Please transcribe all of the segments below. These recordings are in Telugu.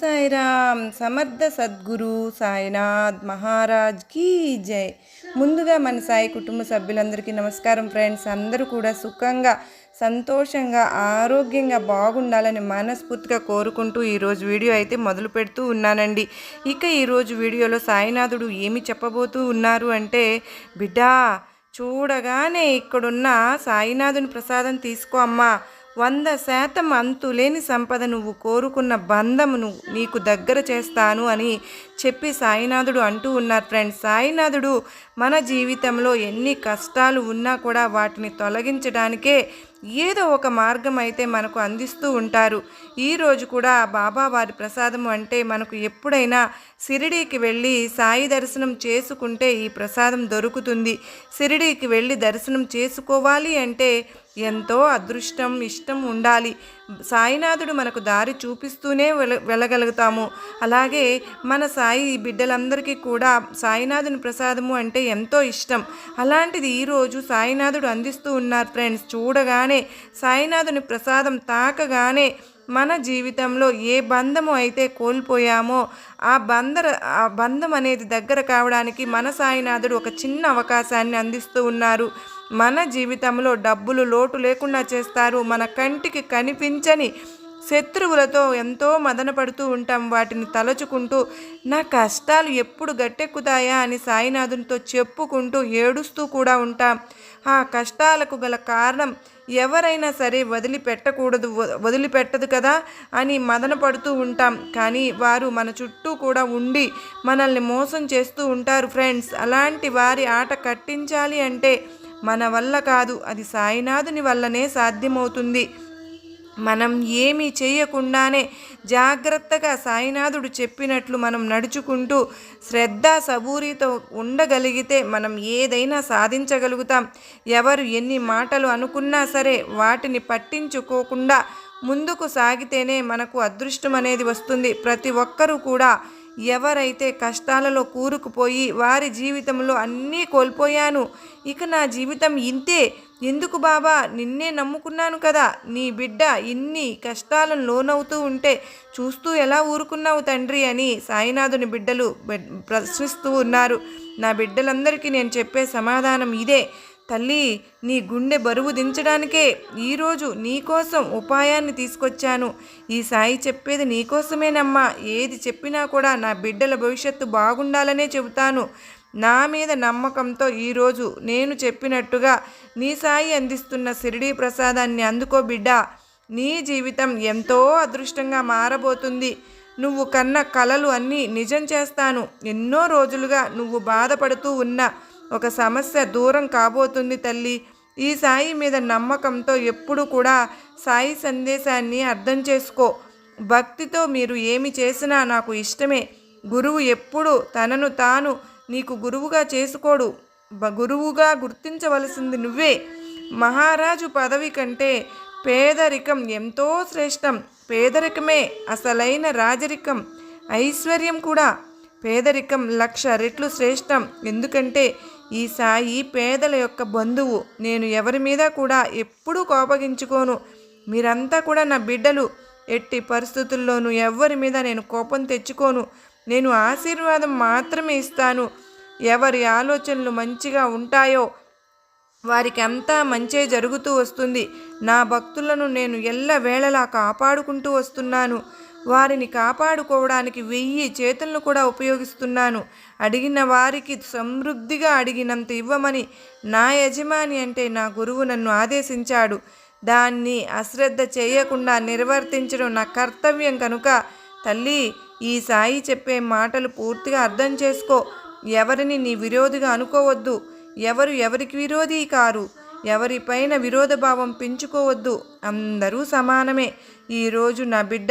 సాయిరామ్ సమర్థ సద్గురు సాయినాథ్ మహారాజ్ కీ జై. ముందుగా మన సాయి కుటుంబ సభ్యులందరికీ నమస్కారం ఫ్రెండ్స్. అందరూ కూడా సుఖంగా సంతోషంగా ఆరోగ్యంగా బాగుండాలని మనస్ఫూర్తిగా కోరుకుంటూ ఈరోజు వీడియో అయితే మొదలు పెడుతూ ఉన్నానండి. ఇక ఈరోజు వీడియోలో సాయినాథుడు ఏమి చెప్పబోతూ ఉన్నారు అంటే బిడ్డా చూడగానే ఇక్కడున్న సాయినాథుని ప్రసాదం తీసుకో అమ్మా. వంద శాతం అంతులేని సంపద నువ్వు కోరుకున్న బంధమును నీకు దగ్గర చేస్తాను అని చెప్పి సాయినాథుడు అంటూ ఉన్నారు ఫ్రెండ్స్. సాయినాథుడు మన జీవితంలో ఎన్ని కష్టాలు ఉన్నా కూడా వాటిని తొలగించడానికే ఏదో ఒక మార్గం అయితే మనకు అందిస్తూ ఉంటారు. ఈరోజు కూడా బాబా వారి ప్రసాదము అంటే మనకు ఎప్పుడైనా సిరిడీకి వెళ్ళి సాయి దర్శనం చేసుకుంటే ఈ ప్రసాదం దొరుకుతుంది. సిరిడీకి వెళ్ళి దర్శనం చేసుకోవాలి అంటే ఎంతో అదృష్టం ఇష్టం ఉండాలి. సాయినాథుడు మనకు దారి చూపిస్తూనే వెల వెళ్ళగలుగుతాము. అలాగే మన సాయి బిడ్డలందరికీ కూడా సాయినాథుని ప్రసాదము అంటే ఎంతో ఇష్టం. అలాంటిది ఈరోజు సాయినాథుడు అందిస్తూ ఉన్నారు ఫ్రెండ్స్. చూడగానే సాయినాథుని ప్రసాదం తాకగానే మన జీవితంలో ఏ బంధము అయితే కోల్పోయామో ఆ బంధర ఆ బంధం అనేది దగ్గర కావడానికి మన సాయినాథుడు ఒక చిన్న అవకాశాన్ని అందిస్తూ ఉన్నారు. మన జీవితంలో డబ్బులు లోటు లేకుండా చేస్తారు. మన కంటికి కనిపించని శత్రువులతో ఎంతో మదన పడుతూ ఉంటాం. వాటిని తలచుకుంటూ నా కష్టాలు ఎప్పుడు గట్టెక్కుతాయా అని సాయినాథునితో చెప్పుకుంటూ ఏడుస్తూ కూడా ఉంటాం. ఆ కష్టాలకు గల కారణం ఎవరైనా సరే వదిలిపెట్టకూడదు వదిలిపెట్టదు కదా అని మదన పడుతూ ఉంటాం. కానీ వారు మన చుట్టూ కూడా ఉండి మనల్ని మోసం చేస్తూ ఉంటారు ఫ్రెండ్స్. అలాంటి వారి ఆట కట్టించాలి అంటే మన వల్ల కాదు. అది సాయినాథుని వల్లనే సాధ్యమవుతుంది. మనం ఏమీ చేయకుండానే జాగ్రత్తగా సాయినాథుడు చెప్పినట్లు మనం నడుచుకుంటూ శ్రద్ధ సబూరితో ఉండగలిగితే మనం ఏదైనా సాధించగలుగుతాం. ఎవరు ఎన్ని మాటలు అనుకున్నా సరే వాటిని పట్టించుకోకుండా ముందుకు సాగితేనే మనకు అదృష్టం అనేది వస్తుంది. ప్రతి ఒక్కరూ కూడా ఎవరైతే కష్టాలలో కూరుకుపోయి వారి జీవితంలో అన్నీ కోల్పోయాను ఇక నా జీవితం ఇంతే ఎందుకు బాబా? నిన్నే నమ్ముకున్నాను కదా. నీ బిడ్డ ఇన్ని కష్టాలను లోనవుతూ ఉంటే చూస్తూ ఎలా ఊరుకున్నావు తండ్రి అని సాయినాథుని బిడ్డలు ప్రశ్నిస్తూ ఉన్నారు. నా బిడ్డలందరికీ నేను చెప్పే సమాధానం ఇదే. తల్లి నీ గుండె బరువు దించడానికే ఈరోజు నీకోసం ఉపాయాన్ని తీసుకొచ్చాను. ఈ సాయి చెప్పేది నీకోసమేనమ్మా ఏది చెప్పినా కూడా నా బిడ్డల భవిష్యత్తు బాగుండాలనే చెబుతాను. నా మీద నమ్మకంతో ఈరోజు నేను చెప్పినట్టుగా నీ సాయి అందిస్తున్న సిరిడీ ప్రసాదాన్ని అందుకో బిడ్డ. నీ జీవితం ఎంతో అదృష్టంగా మారబోతుంది. నువ్వు కన్న కలలు అన్నీ నిజం చేస్తాను. ఎన్నో రోజులుగా నువ్వు బాధపడుతూ ఉన్న ఒక సమస్య దూరం కాబోతుంది తల్లి. ఈ సాయి మీద నమ్మకంతో ఎప్పుడు కూడా సాయి సందేశాన్ని అర్థం చేసుకో. భక్తితో మీరు ఏమి చేసినా నాకు ఇష్టమే. గురువు ఎప్పుడు తనను తాను నీకు గురువుగా చేసుకోడు. గురువుగా గుర్తించవలసింది నువ్వే. మహారాజు పదవి కంటే పేదరికం ఎంతో శ్రేష్టం. పేదరికమే అసలైన రాజరికం. ఐశ్వర్యం కూడా. పేదరికం లక్ష రెట్లు శ్రేష్టం. ఎందుకంటే ఈ సాయి పేదల యొక్క బంధువు. నేను ఎవరి మీద కూడా ఎప్పుడూ కోపగించుకోను. మీరంతా కూడా నా బిడ్డలు. ఎట్టి పరిస్థితుల్లోనూ ఎవరి మీద నేను కోపం తెచ్చుకోను. నేను ఆశీర్వాదం మాత్రమే ఇస్తాను. ఎవరి ఆలోచనలు మంచిగా ఉంటాయో వారికి అంతా మంచే జరుగుతూ వస్తుంది. నా భక్తులను నేను ఎల్లవేళలా కాపాడుకుంటూ వస్తున్నాను. వారిని కాపాడుకోవడానికి వెయ్యి చేతులను కూడా ఉపయోగిస్తున్నాను. అడిగిన వారికి సమృద్ధిగా అడిగినంత ఇవ్వమని నా యజమాని అంటే నా గురువు నన్ను ఆదేశించాడు. దాన్ని అశ్రద్ధ చేయకుండా నిర్వర్తించడం నా కర్తవ్యం కనుక. తల్లి ఈ సాయి చెప్పే మాటలు పూర్తిగా అర్థం చేసుకో. ఎవరిని నీ విరోధిగా అనుకోవద్దు. ఎవరు ఎవరికి విరోధి కారు. ఎవరిపైన విరోధభావం పెంచుకోవద్దు. అందరూ సమానమే. ఈరోజు నా బిడ్డ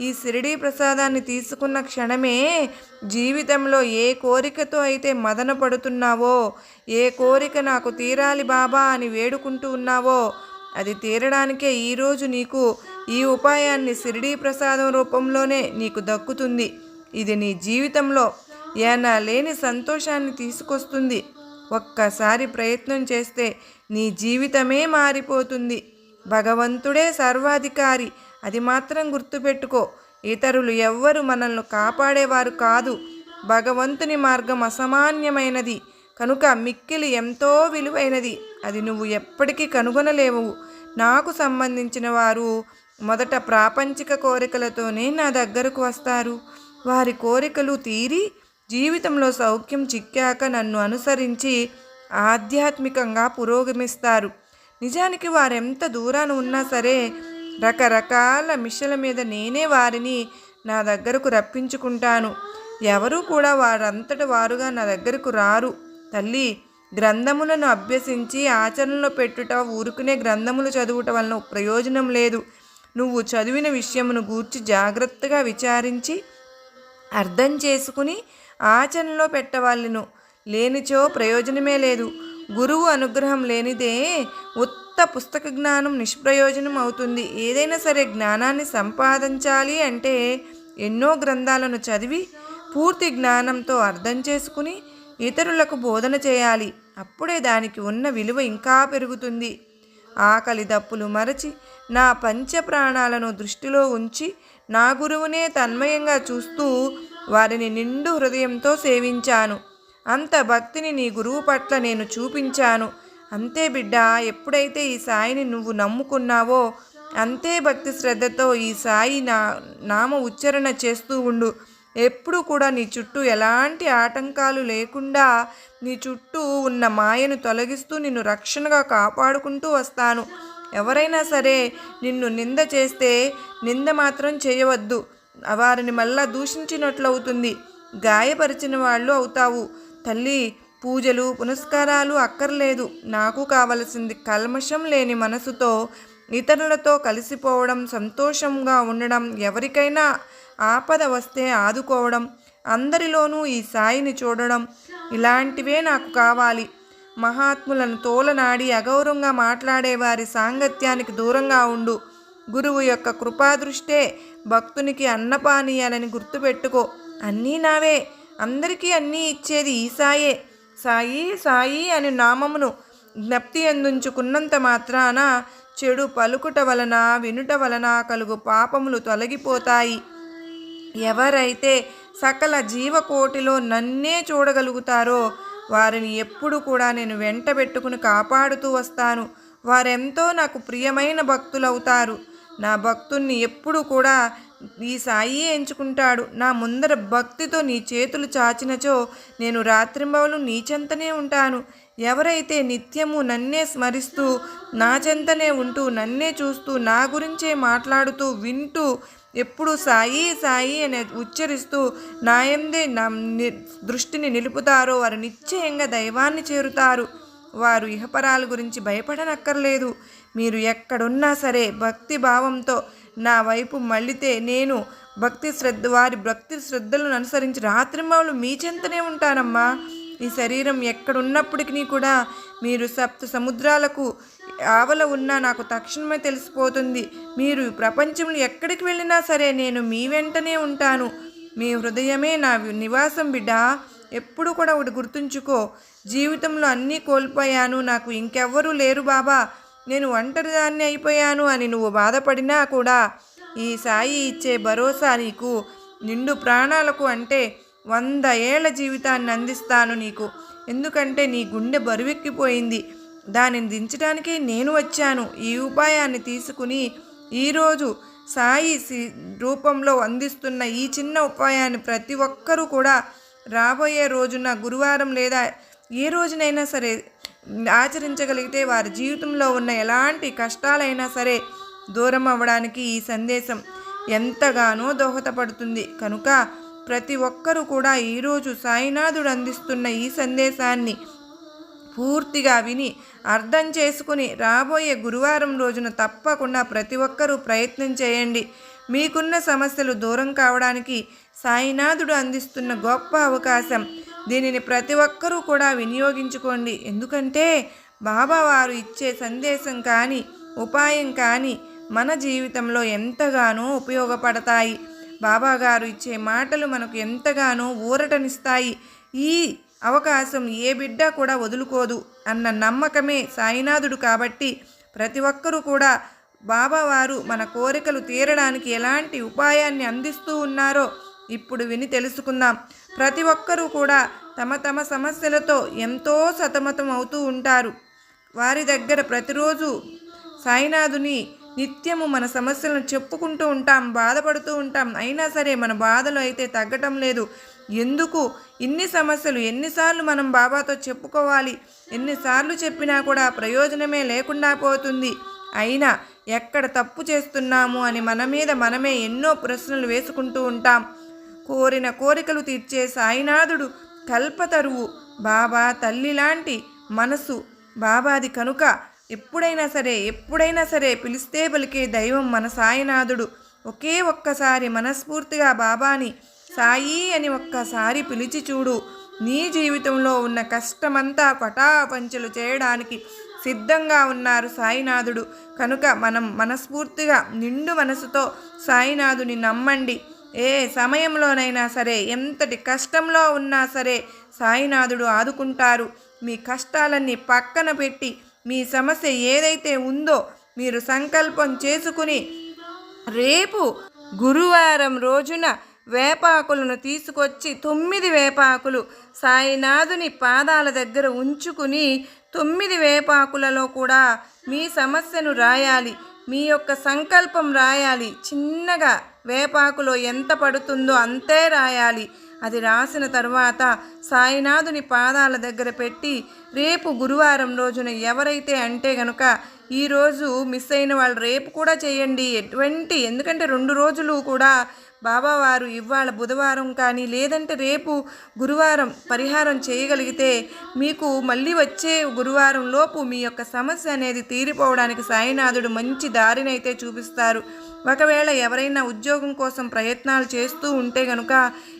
ఈ షిరిడీ ప్రసాదాన్ని తీసుకున్న క్షణమే జీవితంలో ఏ కోరికతో అయితే మదన పడుతున్నావో ఏ కోరిక నాకు తీరాలి బాబా అని వేడుకుంటూ ఉన్నావో అది తీరడానికే ఈరోజు నీకు ఈ ఉపాయాన్ని సిరిడీ ప్రసాదం రూపంలోనే నీకు దక్కుతుంది. ఇది నీ జీవితంలో ఏనా లేని సంతోషాన్ని తీసుకొస్తుంది. ఒక్కసారి ప్రయత్నం చేస్తే నీ జీవితమే మారిపోతుంది. భగవంతుడే సర్వాధికారి. అది మాత్రం గుర్తుపెట్టుకో. ఇతరులు ఎవ్వరు మనల్ని కాపాడేవారు కాదు. భగవంతుని మార్గం అసామాన్యమైనది. కనుక మిక్కిలి ఎంతో విలువైనది. అది నువ్వు ఎప్పటికీ కనుగొనలేవు. నాకు సంబంధించిన వారు మొదట ప్రాపంచిక కోరికలతోనే నా దగ్గరకు వస్తారు. వారి కోరికలు తీరి జీవితంలో సౌఖ్యం చిక్కాక నన్ను అనుసరించి ఆధ్యాత్మికంగా పురోగమిస్తారు. నిజానికి వారెంత దూరాన ఉన్నా సరే రకరకాల మిషల మీద నేనే వారిని నా దగ్గరకు రప్పించుకుంటాను. ఎవరూ కూడా వారంతట వారుగా నా దగ్గరకు రారు. తల్లి గ్రంథములను అభ్యసించి ఆచరణలో పెట్టుట ఊరుకునే గ్రంథములు చదువుట వలన ప్రయోజనం లేదు. నువ్వు చదివిన విషయమును గూర్చి జాగ్రత్తగా విచారించి అర్థం చేసుకుని ఆచరణలో పెట్టవాళ్ళను లేనిచో ప్రయోజనమే లేదు. గురువు అనుగ్రహం లేనిదే ఉత్త పుస్తక జ్ఞానం నిష్ప్రయోజనం అవుతుంది. ఏదైనా సరే జ్ఞానాన్ని సంపాదించాలి అంటే ఎన్నో గ్రంథాలను చదివి పూర్తి జ్ఞానంతో అర్థం చేసుకుని ఇతరులకు బోధన చేయాలి. అప్పుడే దానికి ఉన్న విలువ ఇంకా పెరుగుతుంది. ఆకలి దప్పులు మరచి నా పంచ ప్రాణాలను దృష్టిలో ఉంచి నా గురువునే తన్మయంగా చూస్తూ వారిని నిండు హృదయంతో సేవించాను. అంత భక్తిని నీ గురువు పట్ల నేను చూపించాను. అంతే బిడ్డ ఎప్పుడైతే ఈ సాయిని నువ్వు నమ్ముకున్నావో అంతే భక్తి శ్రద్ధతో ఈ సాయి నా నామ ఉచ్చారణ చేస్తూ ఉండు. ఎప్పుడు కూడా నీ చుట్టూ ఎలాంటి ఆటంకాలు లేకుండా నీ చుట్టూ ఉన్న మాయను తొలగిస్తూ నిన్ను రక్షణగా కాపాడుకుంటూ వస్తాను. ఎవరైనా సరే నిన్ను నింద చేస్తే నింద మాత్రం చేయవద్దు. వారిని మళ్ళా దూషించినట్లవుతుంది. గాయపరిచిన వాళ్ళు అవుతావు. తల్లి పూజలు పునస్కారాలు అక్కర్లేదు. నాకు కావలసింది కల్మషం లేని మనసుతో ఇతరులతో కలిసిపోవడం సంతోషంగా ఉండడం ఎవరికైనా ఆపద వస్తే ఆదుకోవడం అందరిలోనూ ఈ సాయిని చూడడం ఇలాంటివే నాకు కావాలి. మహాత్ములను తోలనాడి అగౌరవంగా మాట్లాడే వారి సాంగత్యానికి దూరంగా ఉండు. గురువు యొక్క కృపాదృష్టే భక్తునికి అన్నపానీయాలని గుర్తుపెట్టుకో. అన్నీ నావే. అందరికీ అన్నీ ఇచ్చేది ఈ సాయే. సాయి సాయి అని నామమును జ్ఞప్తి అందించుకున్నంత మాత్రాన చెడు పలుకుట వలన వినుట వలన కలుగు పాపములు తొలగిపోతాయి. ఎవరైతే సకల జీవకోటిలో నన్నే చూడగలుగుతారో వారిని ఎప్పుడు కూడా నేను వెంట పెట్టుకుని కాపాడుతూ వస్తాను. వారెంతో నాకు ప్రియమైన భక్తులవుతారు. నా భక్తుణ్ణి ఎప్పుడు కూడా ఈ సాయి ఎంచుకుంటాడు. నా ముందర భక్తితో నీ చేతులు చాచినచో నేను రాత్రింబవలు నీచెంతనే ఉంటాను. ఎవరైతే నిత్యము నన్నే స్మరిస్తూ నా చెంతనే ఉంటూ నన్నే చూస్తూ నా గురించే మాట్లాడుతూ వింటూ ఎప్పుడు సాయి సాయి అనే ఉచ్చరిస్తూ నాయందే నా దృష్టిని నిలుపుతారో వారు నిశ్చయంగా దైవాన్ని చేరుతారు. వారు ఇహపరాల గురించి భయపడనక్కర్లేదు. మీరు ఎక్కడున్నా సరే భక్తి భావంతో నా వైపు మళ్ళితే నేను భక్తి శ్రద్ధ వారి భక్తి శ్రద్ధలను అనుసరించి రాత్రింబావులు మీ చెంతనే ఉంటానమ్మా. ఈ శరీరం ఎక్కడున్నప్పటికీ కూడా మీరు సప్త సముద్రాలకు ఆవల ఉన్నా నాకు తక్షణమే తెలిసిపోతుంది. మీరు ప్రపంచంలో ఎక్కడికి వెళ్ళినా సరే నేను మీ వెంటనే ఉంటాను. మీ హృదయమే నా నివాసం బిడ్డ. ఎప్పుడు కూడా ఒకటి గుర్తుంచుకో జీవితంలో అన్నీ కోల్పోయాను. నాకు ఇంకెవ్వరూ లేరు బాబా. నేను ఒంటరిదాన్ని అయిపోయాను అని నువ్వు బాధపడినా కూడా ఈ సాయి ఇచ్చే భరోసా నీకు నిండు ప్రాణాలకు అంటే వంద ఏళ్ళ జీవితాన్ని అందిస్తాను నీకు. ఎందుకంటే నీ గుండె బరువెక్కిపోయింది. దానిని దించడానికే నేను వచ్చాను. ఈ ఉపాయాన్ని తీసుకుని ఈరోజు సాయి రూపంలో అందిస్తున్న ఈ చిన్న ఉపాయాన్ని ప్రతి ఒక్కరూ కూడా రాబోయే రోజున గురువారం లేదా ఏ రోజునైనా సరే ఆచరించగలిగితే వారి జీవితంలో ఉన్న ఎలాంటి కష్టాలైనా సరే దూరం అవ్వడానికి ఈ సందేశం ఎంతగానో దోహదపడుతుంది. కనుక ప్రతి ఒక్కరూ కూడా ఈరోజు సాయినాథుడు అందిస్తున్న ఈ సందేశాన్ని పూర్తిగా విని అర్థం చేసుకుని రాబోయే గురువారం రోజున తప్పకుండా ప్రతి ఒక్కరూ ప్రయత్నం చేయండి. మీకున్న సమస్యలు దూరం కావడానికి సాయినాథుడు అందిస్తున్న గొప్ప అవకాశం దీనిని ప్రతి ఒక్కరూ కూడా వినియోగించుకోండి. ఎందుకంటే బాబా వారు ఇచ్చే సందేశం కానీ ఉపాయం కానీ మన జీవితంలో ఎంతగానో ఉపయోగపడతాయి. బాబా గారు ఇచ్చే మాటలు మనకు ఎంతగానో ఊరటనిస్తాయి. ఈ అవకాశం ఏ బిడ్డ కూడా వదులుకోదు అన్న నమ్మకమే సాయినాథుడు కాబట్టి ప్రతి ఒక్కరూ కూడా బాబావారు మన కోరికలు తీరడానికి ఎలాంటి ఉపాయాన్ని అందిస్తూ ఉన్నారో ఇప్పుడు విని తెలుసుకుందాం. ప్రతి ఒక్కరూ కూడా తమ తమ సమస్యలతో ఎంతో సతమతం అవుతూ ఉంటారు. వారి దగ్గర ప్రతిరోజు సాయినాథుని నిత్యము మన సమస్యలను చెప్పుకుంటూ ఉంటాం బాధపడుతూ ఉంటాం. అయినా సరే మన బాధలు అయితే తగ్గటం లేదు. ఎందుకు? ఇన్ని సమస్యలు ఎన్నిసార్లు మనం బాబాతో చెప్పుకోవాలి? ఎన్నిసార్లు చెప్పినా కూడా ప్రయోజనమే లేకుండా పోతుంది. అయినా ఎక్కడ తప్పు చేస్తున్నాము అని మన మీద మనమే ఎన్నో ప్రశ్నలు వేసుకుంటూ ఉంటాం. కోరిన కోరికలు తీర్చే సాయినాథుడు కల్పతరువు. బాబా తల్లి లాంటి మనసు. బాబాది కనుక ఎప్పుడైనా సరే ఎప్పుడైనా సరే పిలిస్తే పలికే దైవం మన సాయినాథుడు. ఒకే ఒక్కసారి మనస్ఫూర్తిగా బాబాని సాయి అని ఒక్కసారి పిలిచి చూడు. నీ జీవితంలో ఉన్న కష్టమంతా పటాపంచలు చేయడానికి సిద్ధంగా ఉన్నారు సాయినాథుడు. కనుక మనం మనస్ఫూర్తిగా నిండు మనసుతో సాయినాథుని నమ్మండి. ఏ సమయంలోనైనా సరే ఎంతటి కష్టంలో ఉన్నా సరే సాయినాథుడు ఆదుకుంటారు. మీ కష్టాలన్నీ పక్కన పెట్టి మీ సమస్య ఏదైతే ఉందో మీరు సంకల్పం చేసుకుని రేపు గురువారం రోజున వేపాకులను తీసుకొచ్చి తొమ్మిది వేపాకులు సాయినాథుని పాదాల దగ్గర ఉంచుకుని తొమ్మిది వేపాకులలో కూడా మీ సమస్యను రాయాలి మీ యొక్క సంకల్పం రాయాలి. చిన్నగా వేపాకులో ఎంత పడుతుందో అంతే రాయాలి. అది రాసిన తర్వాత సాయినాథుని పాదాల దగ్గర పెట్టి రేపు గురువారం రోజున ఎవరైతే అంటే గనుక ఈరోజు మిస్ అయిన వాళ్ళు రేపు కూడా చేయండి. ఎటువంటి ఎందుకంటే రెండు రోజులు కూడా బాబావారు ఇవాళ బుధవారం కానీ లేదంటే రేపు గురువారం పరిహారం చేయగలిగితే మీకు మళ్ళీ వచ్చే గురువారం లోపు మీ యొక్క సమస్య అనేది తీరిపోవడానికి సాయినాథుడు మంచి దారినైతే చూపిస్తారు. ఒకవేళ ఎవరైనా ఉద్యోగం కోసం ప్రయత్నాలు చేస్తూ ఉంటే కనుక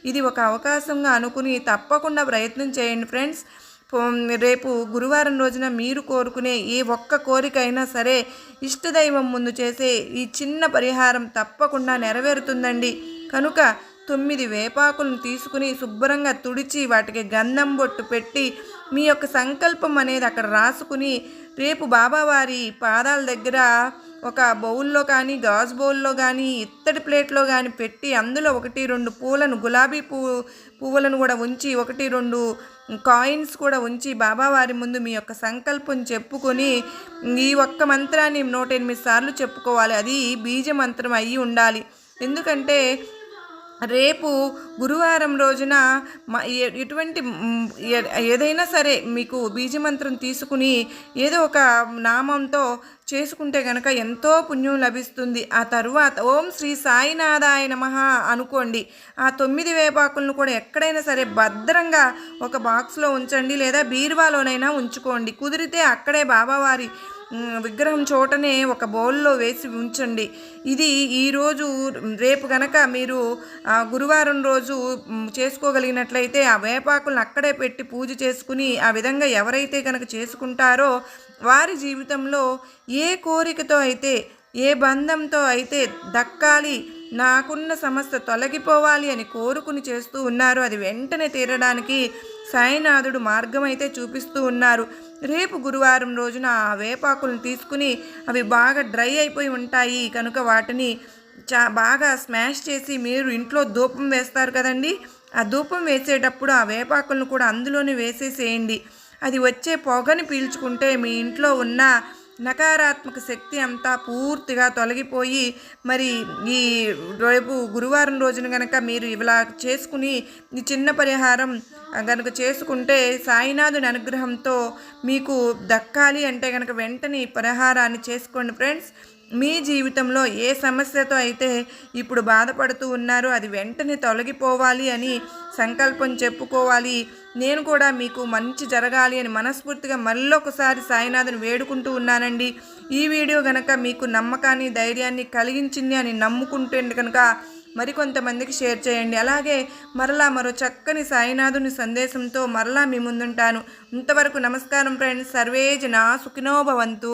ఇది ఒక అవకాశంగా అనుకుని తప్పకుండా ప్రయత్నం చేయండి ఫ్రెండ్స్. రేపు గురువారం రోజున మీరు కోరుకునే ఏ ఒక్క కోరిక అయినా సరే ఇష్టదైవం ముందు చేసే ఈ చిన్న పరిహారం తప్పకుండా నెరవేరుతుందండి. కనుక తొమ్మిది వేపాకులను తీసుకుని శుభ్రంగా తుడిచి వాటికి గంధం బొట్టు పెట్టి మీ యొక్క సంకల్పం అనేది అక్కడ రాసుకుని రేపు బాబావారి పాదాల దగ్గర ఒక బౌల్లో కానీ గాజు బౌల్లో కానీ ఇత్తడి ప్లేట్లో కానీ పెట్టి అందులో ఒకటి రెండు పూలను గులాబీ పువ్వు పువ్వులను కూడా ఉంచి ఒకటి రెండు కాయిన్స్ కూడా ఉంచి బాబావారి ముందు మీ యొక్క సంకల్పం చెప్పుకొని ఈ ఒక్క మంత్రాన్ని నూట ఎనిమిది సార్లు చెప్పుకోవాలి. అది బీజ మంత్రం అయ్యి ఉండాలి. ఎందుకంటే రేపు గురువారం రోజున ఎటువంటి ఏదైనా సరే మీకు బీజమంత్రం తీసుకుని ఏదో ఒక నామంతో చేసుకుంటే గనక ఎంతో పుణ్యం లభిస్తుంది. ఆ తరువాత ఓం శ్రీ సాయినాథాయ నమ అనుకోండి. ఆ తొమ్మిది వేపాకులను కూడా ఎక్కడైనా సరే భద్రంగా ఒక బాక్స్లో ఉంచండి లేదా బీరువాలోనైనా ఉంచుకోండి. కుదిరితే అక్కడే బాబావారి విగ్రహం చోటనే ఒక బౌల్లో వేసి ఉంచండి. ఇది ఈరోజు రేపు గనక మీరు గురువారం రోజు చేసుకోగలిగినట్లయితే ఆ వేపాకులను అక్కడే పెట్టి పూజ చేసుకుని ఆ విధంగా ఎవరైతే కనుక చేసుకుంటారో వారి జీవితంలో ఏ కోరికతో అయితే ఏ బంధంతో అయితే దక్కాలి నాకున్న సమస్య తొలగిపోవాలి అని కోరుకుని చేస్తూ ఉన్నారు. అది వెంటనే తీరడానికి సాయినాథుడు మార్గమైతే చూపిస్తూ ఉన్నారు. రేపు గురువారం రోజున ఆ వేపాకులను తీసుకుని అవి బాగా డ్రై అయిపోయి ఉంటాయి. కనుక వాటిని చా బాగా స్మాష్ చేసి మీరు ఇంట్లో ధూపం వేస్తారు కదండి? ఆ ధూపం వేసేటప్పుడు ఆ వేపాకులను కూడా అందులోనే వేసేసేయండి. అది వచ్చే పొగని పీల్చుకుంటే మీ ఇంట్లో ఉన్న నకారాత్మక శక్తి అంతా పూర్తిగా తొలగిపోయి మరి ఈ రేపు గురువారం రోజున కనుక మీరు ఇలా చేసుకుని ఈ చిన్న పరిహారం కనుక చేసుకుంటే సాయినాథుని అనుగ్రహంతో మీకు దక్కాలి అంటే కనుక వెంటనే ఈ పరిహారాన్ని చేసుకోండి ఫ్రెండ్స్. మీ జీవితంలో ఏ సమస్యతో అయితే ఇప్పుడు బాధపడుతూ ఉన్నారో అది వెంటనే తొలగిపోవాలి అని సంకల్పం చెప్పుకోవాలి. నేను కూడా మీకు మంచి జరగాలి అని మనస్ఫూర్తిగా మళ్ళొకసారి సాయినాథుని వేడుకుంటూ ఉన్నానండి. ఈ వీడియో కనుక మీకు నమ్మకాన్ని ధైర్యాన్ని కలిగించింది అని నమ్ముకుంటే కనుక మరికొంతమందికి షేర్ చేయండి. అలాగే మరలా మరో చక్కని సాయినాథుని సందేశంతో మరలా మీ ముందుంటాను. ఇంతవరకు నమస్కారం ఫ్రెండ్స్. నా సుఖినోభవంతు